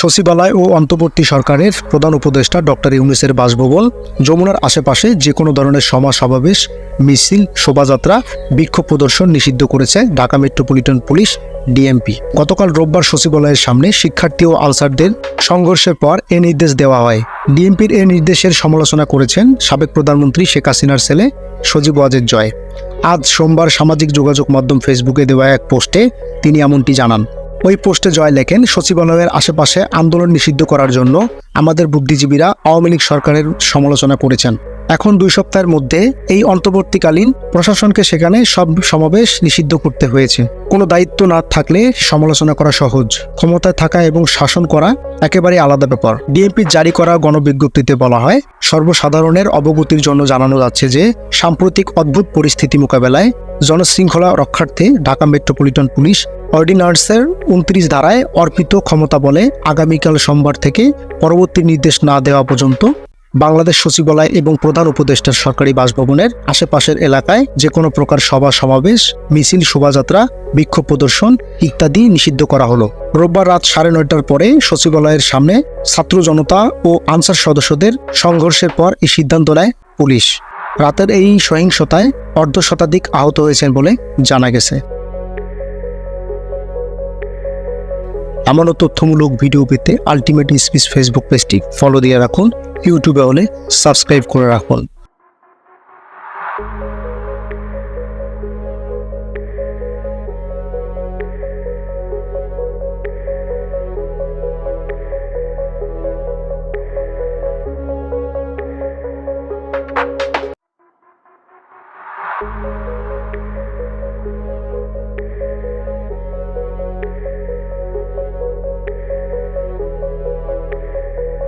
সচিবালয় ও অন্তর্বর্তী সরকারের প্রধান উপদেষ্টা ডক্টর ইউনুসের বাসভবন, যমুনার আশেপাশে যে কোনো ধরনের সমাজ সমাবেশ, মিছিল, শোভাযাত্রা, বিক্ষোভ প্রদর্শন নিষিদ্ধ করেছে ঢাকা মেট্রোপলিটন পুলিশ, ডিএমপি। গতকাল রোববার সচিবালয়ের সামনে শিক্ষার্থী ও আলসারদের সংঘর্ষের পর এ নির্দেশ দেওয়া হয়। ডিএমপির এ নির্দেশের সমালোচনা করেছেন সাবেক প্রধানমন্ত্রী শেখ হাসিনার ছেলে সজীব ওয়াজেদ জয়। আজ সোমবার সামাজিক যোগাযোগ মাধ্যম ফেসবুকে দেওয়া এক পোস্টে তিনি এমনটি জানান। ওই পোস্টে জয় লেখেন সচিবালয়ের আশেপাশে আন্দোলন নিষিদ্ধ করার জন্য আমাদের বুদ্ধিজীবীরা আওয়ামী লীগ সরকারের সমালোচনা করেছেন। এখন দুই সপ্তাহের মধ্যে এই অন্তর্বর্তীকালীন প্রশাসনকে সেখানে সব সমাবেশ নিষিদ্ধ করতে হয়েছে। কোনো দায়িত্ব না থাকলে সমালোচনা করা সহজ। ক্ষমতায় থাকা এবং শাসন করা একেবারে আলাদা ব্যাপার। ডিএমপির জারি করা গণবিজ্ঞপ্তিতে বলা হয়, সর্বসাধারণের অবগতির জন্য জানানো যাচ্ছে যে সাম্প্রতিক অদ্ভুত পরিস্থিতি মোকাবেলায় জনশৃঙ্খলা রক্ষার্থে ঢাকা মেট্রোপলিটন পুলিশ অর্ডিন্যান্সের উনত্রিশ ধারায় অর্পিত ক্ষমতা বলে আগামীকাল সোমবার থেকে পরবর্তী নির্দেশ না দেওয়া পর্যন্ত বাংলাদেশ সচিবালয় এবং প্রধান উপদেষ্টার সরকারি বাসভবনের আশেপাশের এলাকায় যে কোনো প্রকার সভা সমাবেশ, মিছিল, শোভাযাত্রা, বিক্ষোভ প্রদর্শন ইত্যাদি নিষিদ্ধ করা হলো। রোববার রাত সাড়ে নয়টার পরে সচিবালয়ের সামনে ছাত্র জনতা ও আনসার সদস্যদের সংঘর্ষের পর এই সিদ্ধান্ত নেয় পুলিশ। রাতের এই সহিংসতায় অর্ধ শতাধিক আহত হয়েছেন বলে জানা গেছে। আমারও তথ্যমূলক ভিডিও পেতে আলটিমেট স্পিচ ফেসবুক পেজটি ফলো দিয়ে রাখুন। ইউটিউবে হলে সাবস্ক্রাইব করে রাখুন।